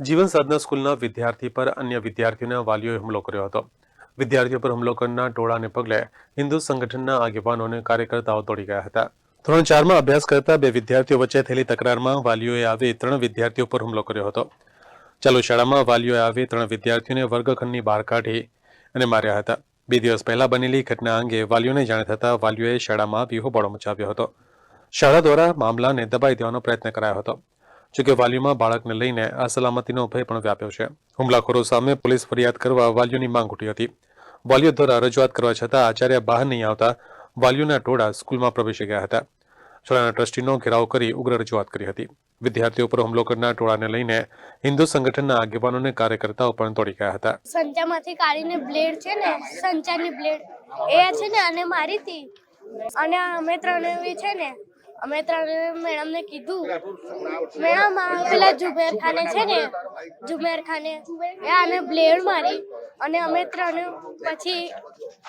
જીવન સાધના સ્કૂલના વિદ્યાર્થી પર અન્ય વિદ્યાર્થીઓના વાલીઓએ હુમલો કર્યો હતો. વિદ્યાર્થીઓ પર હુમલો કરનાર ટોળાને પગલે હિન્દુ સંગઠનના આગેવાનો અને કાર્યકર્તાઓ દોડી ગયા હતા. ધોરણ ચારમાં અભ્યાસ કરતા બે વિદ્યાર્થીઓ વચ્ચે થયેલી તકરારમાં વાલીઓએ આવી ત્રણ વિદ્યાર્થીઓ પર હુમલો કર્યો હતો. ચાલુ શાળામાં વાલીઓએ આવી ત્રણ વિદ્યાર્થીઓને વર્ગખંડની બહાર કાઢી અને માર્યા હતા. બે દિવસ પહેલા બનેલી ઘટના અંગે વાલીઓને જાણ થતાં વાલીઓએ શાળામાં વિહોબાળો મચાવ્યો હતો. શાળા દ્વારા મામલાને દબાઈ દેવાનો પ્રયત્ન કરાયો હતો. જોકે વાલીઓમાં બાળકને લઈને અસલામતીનો ભય પણ વ્યાપ્યો છે. હુમલાખોરો સામે પોલીસ ફરિયાદ કરવા વાલીઓની માંગ ઉઠી હતી. વાલીઓ દ્વારા રજૂઆત કરવા છતાં આચાર્ય બહાર નહીં આવતા વાલીઓના ટોળા સ્કૂલમાં પ્રવેશી ગયા હતા. શાળાના ટ્રસ્ટીનો ઘેરાવ કરી ઉગ્ર રજૂઆત કરી હતી. વિદ્યાર્થીઓ પર હુમલો કરનાર ટોળાને લઈને હિન્દુ સંગઠનના આગેવાનોને કાર્યકર્તાઓ પણ દોડી ગયા હતા. સંચામાંથી કાઢીને બ્લેડ છે ને સંચાની બ્લેડ એ છે ને, અને મારી હતી. અને અમે ત્રણે છે ને અમે ત્રણે મેડમને કીધું. મેડમ પેલા જુબેર ખાને છે ને જુબેર ખાને એ આને બ્લેડ મારી અને અમે ત્રણ પછી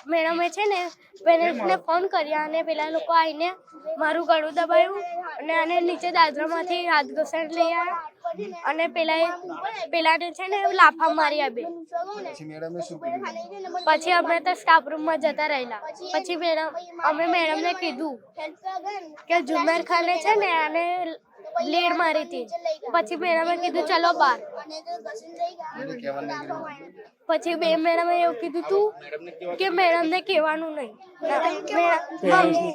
મેડમે છે ને, પેરેન્ટ્સને ફોન કર્યા અને પેલા લોકો આવીને મારું ગળું દબાયું અને આને નીચે દાદરામાંથી હાથ ઘસાડ લઈ આવ્યા. અને પેલા પેલાને છે ને લાફા મારી આપી પછી મેડમે શું કર્યું? પછી અમે તો સ્ટાફ રૂમમાં જતા રહેલા. પછી મેડમ અમે મેડમને કીધું કે જુમેર ખાને છે ને આને બ્લેડ મારી હતી. પછી મેડમે કીધું ચલો બહાર. પછી બે મેડમે એવું કીધું તું કે મેડમને કહેવાનું નહીં.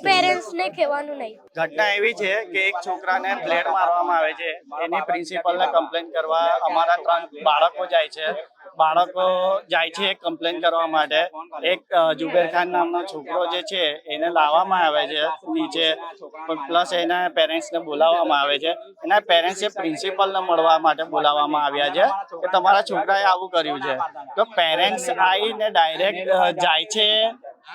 પેરેન્ટ્સને કહેવાનું નહીં. ઘટના એવી છે કે એક છોકરાને બ્લેડ મારવામાં આવે છે. એની પ્રિન્સિપલને કમ્પ્લેન કરવા અમારા ત્રણ બાળકો જાય છે. બાળકો જાય છે કમ્પ્લેન કરવા માટે. એક જુબેર ખાન નામનો છોકરો જે છે, એને લાવવામાં આવે છે નીચે. પ્લસ એના પેરેન્ટ્સને બોલાવવામાં આવે છે. એના પેરેન્ટ્સે પ્રિન્સિપલને મળવા માટે બોલાવવામાં આવ્યા છે કે તમારા છોકરાએ આવું કર્યું છે. તો પેરેન્ટ્સ આવીને ડાયરેક્ટ જાય છે.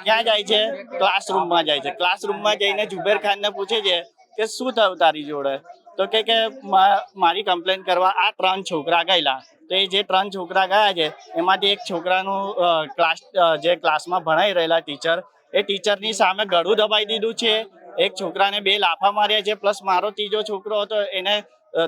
ક્યાં જાય છે? ક્લાસરૂમમાં જાય છે. ક્લાસરૂમમાં જઈને જુબેર ખાનને પૂછે છે કે શું થયું તારી જોડે? તો કે કે મારી કમ્પ્લેન કરવા આ ત્રણ છોકરા ગયેલા. તો એ જે ત્રણ છોકરા ગયા છે, એમાંથી એક છોકરાનું ક્લાસ જે ક્લાસમાં ભણાઈ રહેલા ટીચર એ ટીચરની સામે ગળું દબાઈ દીધું છે. એક છોકરાને બે લાફા માર્યા છે પ્લસ મારો ત્રીજો છોકરો હતો, એને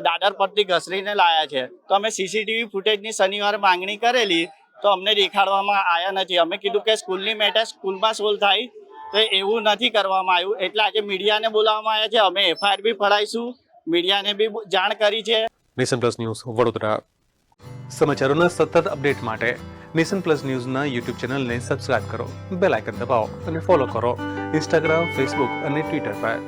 દાદર પરથી ઘસરીને લાયા છે. તો અમે સીસીટીવી ફૂટેજની શનિવારે માંગણી કરેલી, તો અમને દેખાડવામાં આવ્યા નથી. અમે કીધું કે સ્કૂલની મેટર સ્કૂલમાં સોલ્વ થાય. તો એવું નથી કરવામાં આવ્યું. એટલે આજે મીડિયાને બોલાવવામાં આવ્યા છે. અમે એફઆઈઆર બી ફડાઈશું. મીડિયાને બી જાણ કરી છે. Nation plus news, Vadodara. સમાચારોના સતત અપડેટ માટે નેશન પ્લસ ન્યૂઝના યુટ્યુબ ચેનલને સબસ્ક્રાઇબ કરો, બેલ આઇકન દબાવો અને ફોલો કરો. ઇન્સ્ટાગ્રામ, ફેસબુક અને ટ્વિટર પર.